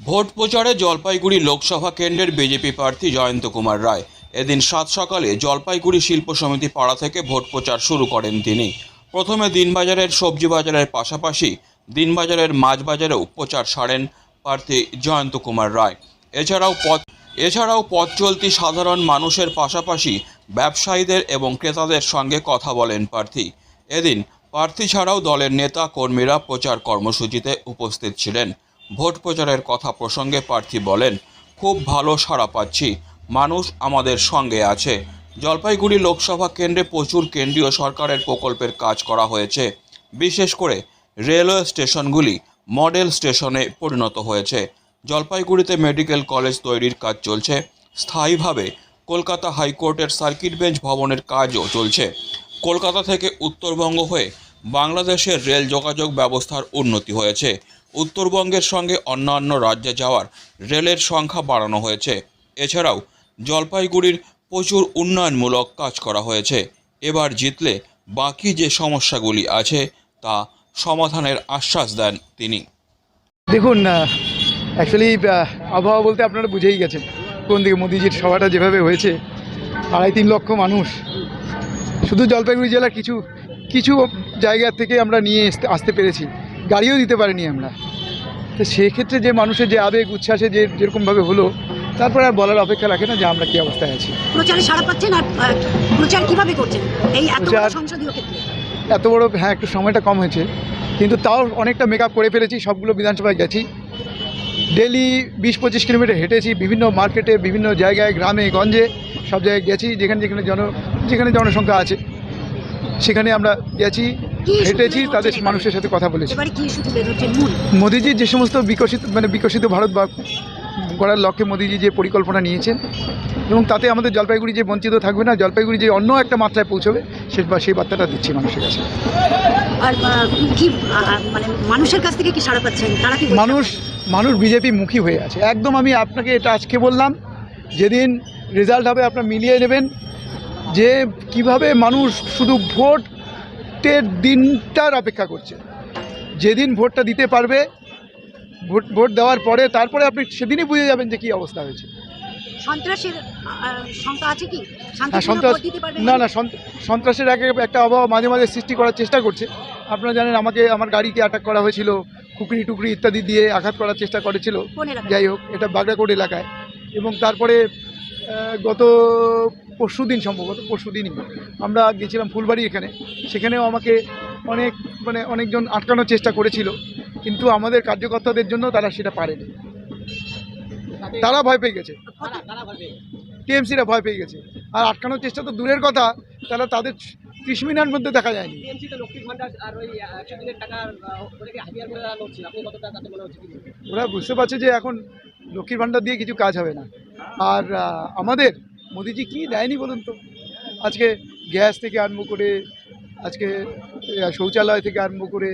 Vote প্রচারে জলপাইগুড়ি লোকসভা কেন্দ্রের BJP প্রার্থী জয়ন্ত কুমার রায়। এদিন সাত সকালে জলপাইগুড়ি শিল্প সমিতি পাড়া থেকে ভোট প্রচার শুরু করেন তিনি। প্রথমে দিনবাজারের সবজি বাজারের পাশাপাশি দিনবাজারের মাছ বাজারেও প্রচার সারেন প্রার্থী জয়ন্ত কুমার রায়। এছাড়াও পথ এছাড়াও পথ চলতি সাধারণ মানুষের পাশাপাশি ব্যবসায়ীদের এবং ক্রেতাদের সঙ্গে কথা বলেন প্রার্থী। এদিন প্রার্থী ছাড়াও দলের নেতা, কর্মীরা প্রচার কর্মসূচিতে উপস্থিত ছিলেন। ভোট প্রচারের কথা প্রসঙ্গে প্রার্থী বলেন, খুব ভালো সাড়া পাচ্ছি। মানুষ আমাদের সঙ্গে আছে। জলপাইগুড়ি লোকসভা কেন্দ্রে প্রচুর কেন্দ্রীয় সরকারের প্রকল্পের কাজ করা হয়েছে। বিশেষ করে রেলওয়ে স্টেশনগুলি মডেল স্টেশনে পরিণত হয়েছে। জলপাইগুড়িতে মেডিকেল কলেজ তৈরির কাজ চলছে। স্থায়ীভাবে কলকাতা হাইকোর্টের সার্কিট বেঞ্চ ভবনের কাজও চলছে। কলকাতা থেকে উত্তরবঙ্গ হয়ে বাংলাদেশের রেল যোগাযোগ ব্যবস্থার উন্নতি হয়েছে। উত্তরবঙ্গের সঙ্গে অন্যান্য রাজ্যে যাওয়ার রেলের সংখ্যা বাড়ানো হয়েছে। এছাড়াও জলপাইগুড়ির প্রচুর উন্নয়নমূলক কাজ করা হয়েছে। এবার জিতলে বাকি যে সমস্যাগুলি আছে, তা সমাধানের আশ্বাস দেন তিনি। দেখুন অ্যাকচুয়ালি আবহাওয়া বলতে আপনারা বুঝেই গেছেন কোন দিকে মোদিজির সভাটা যেভাবে হয়েছে। আড়াই তিন লক্ষ মানুষ। শুধু জলপাইগুড়ি জেলার কিছু কিছু জায়গা থেকে আমরা নিয়ে আসতে আসতে পেরেছি। গাড়িও দিতে পারিনি আমরা। তো সেক্ষেত্রে যে মানুষের যে আবেগ উচ্ছ্বাসে যে যেরকমভাবে হলো তারপরে আর বলার অপেক্ষা রাখে না যে আমরা কী অবস্থায় আছি। প্রচারে সারা পাচ্ছেন আর প্রচার কীভাবে করছেন? এই এত বড় সংসদীয় ক্ষেত্রে? এত বড় হ্যাঁ একটু সময়টা কম হয়েছে কিন্তু তাও অনেকটা মেকআপ করে ফেলেছি সবগুলো বিধানসভায় গেছি। ডেলি বিশ পঁচিশ কিলোমিটার হেঁটেছি বিভিন্ন মার্কেটে বিভিন্ন জায়গায় গ্রামে গঞ্জে সব জায়গায় গেছি যেখানে যেখানে জন যেখানে জনসংখ্যা আছে সেখানে আমরা গেছি। হেঁটেছি তাদের মানুষের সাথে কথা বলেছি। এবারে কি ইস্যু তুলে ধরছেন? মূল। মোদিজি যে সমস্ত বিকশিত মানে বিকশিত ভারত বা গড়ার লক্ষ্যে মোদিজি যে পরিকল্পনা নিয়েছেন এবং তাতে আমাদের জলপাইগুড়ি যে বঞ্চিত থাকবে না জলপাইগুড়ি যে অন্য একটা মাত্রায় পৌঁছবে সে সেই বার্তাটা দিচ্ছি মানুষের কাছে। আর কি মানে মানুষের কাছ থেকে কি সারা পাচ্ছেন? তারা কি মানুষ মানুষ বিজেপি মুখী হয়ে আছে। একদম আমি আপনাকে এটা আজকে বললাম যেদিন রেজাল্ট হবে আপনার মিলিয়ে নেবেন যে কীভাবে মানুষ শুধু ভোটের দিনটার অপেক্ষা করছে। যেদিন ভোটটা দিতে পারবে ভোট ভোট দেওয়ার পরে তারপরে আপনি সেদিনই বুঝে যাবেন যে কী অবস্থা হয়েছে। হ্যাঁ না না সন্ত- সন্ত্রাসের আগে একটা অভাব মাঝে মাঝে সৃষ্টি করার চেষ্টা করছে। আপনারা জানেন আমাকে আমার গাড়িকে অ্যাটাক করা হয়েছিল কুকরি টুকরি ইত্যাদি দিয়ে আঘাত করার চেষ্টা করেছিল। যাই হোক এটা বাগড়াকোট এলাকায়। এবং তারপরে গত পরশু দিন সম্ভবত পরশু দিনই। আমরা গেছিলাম ফুলবাড়ি এখানে। সেখানেও আমাকে অনেক মানে অনেকজন আটকানোর চেষ্টা করেছিল কিন্তু আমাদের কার্যকর্তাদের জন্য তারা সেটা পারেনি। তারা ভয় পেয়ে গেছে। টিএমসিরা ভয় পেয়ে গেছে। আর আটকানোর চেষ্টা তো দূরের কথা তারা তাদের ত্রিশ মিনিটের মধ্যে দেখা যায়নি। ওরা বুঝতে পারছে যে এখন লক্ষ্মীর ভাণ্ডার দিয়ে কিছু কাজ হবে না। আর আমাদের মোদিজি কি দেয়নি বলুন তো? আজকে গ্যাস থেকে আরম্ভ করে, আজকে শৌচালয় থেকে আরম্ভ করে,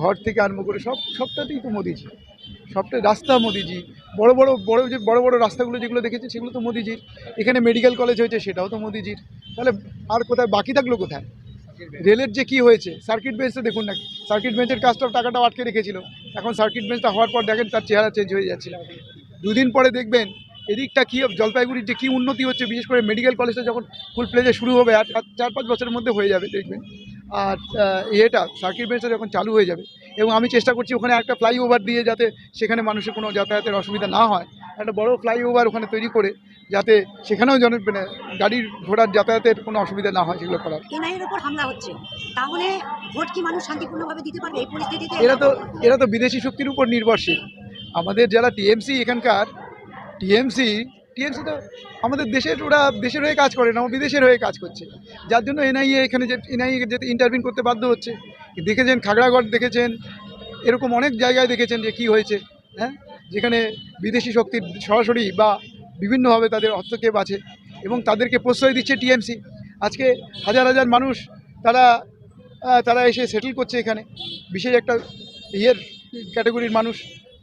ঘর থেকে আরম্ভ করে, সব, সবটাতেই তো মোদিজি। সবটা রাস্তা মোদিজি। বড় বড় বড় যে, বড় বড় রাস্তাগুলো যেগুলো দেখেছি সেগুলো তো মোদিজির। এখানে মেডিকেল কলেজ হয়েছে, সেটাও তো মোদিজির। তাহলে আর কোথায়, বাকি থাকল কোথায়? রেলের যে কি হয়েছে, সার্কিট বেঞ্চটা দেখুন না, সার্কিট বেঞ্চের কাজটা টাকাটা আটকে রেখেছিল। এখন সার্কিট বেঞ্চটা হওয়ার পর দেখেন তার চেহারা চেঞ্জ হয়ে যাচ্ছে। দুদিন পরে দেখবেন এদিকটা কী জলপাইগুড়ির যে কী উন্নতি হচ্ছে বিশেষ করে মেডিকেল কলেজটা যখন ফুল প্লেজে শুরু হবে আর চার পাঁচ বছরের মধ্যে হয়ে যাবে দেখবেন। আর এটা সার্কিট বেঞ্চটা যখন চালু হয়ে যাবে এবং আমি চেষ্টা করছি ওখানে একটা ফ্লাইওভার দিয়ে যাতে সেখানে মানুষের কোনো যাতায়াতের অসুবিধা না হয় একটা বড় ফ্লাইওভার ওখানে তৈরি করে যাতে সেখানেও জন মানে গাড়ির ঘোড়ার যাতায়াতের কোনো অসুবিধা না হয় সেগুলো করার। এনআইএর উপর হামলা হচ্ছে। তাহলে ভোট কি মানুষ শান্তিপূর্ণভাবে দিতে পারবে এই পরিস্থিতিতে? এরা তো এরা তো বিদেশি শক্তির উপর নির্ভরশীল। আমাদের যারা টিএমসি এখানকার টিএমসি টিএমসি তো আমাদের দেশের, ওরা দেশের হয়ে কাজ করে না বিদেশের হয়ে কাজ করছে। যার জন্য এনআইএ এখানে যে, এনআইএ যেতে ইন্টারভিউ করতে বাধ্য হচ্ছে। দেখেছেন খাগড়াগড় দেখেছেন, এরকম অনেক জায়গায় দেখেছেন যে কি হয়েছে হ্যাঁ? যেখানে বিদেশি শক্তির সরাসরি বা বিভিন্নভাবে তাদের হস্তক্ষেপ আছে এবং তাদেরকে প্রশ্রয় দিচ্ছে টিএমসি। আজকে হাজার হাজার মানুষ তারা তারা এসে সেটেল করছে এখানে। বিশেষ একটা ইয়ের ক্যাটাগরির মানুষ।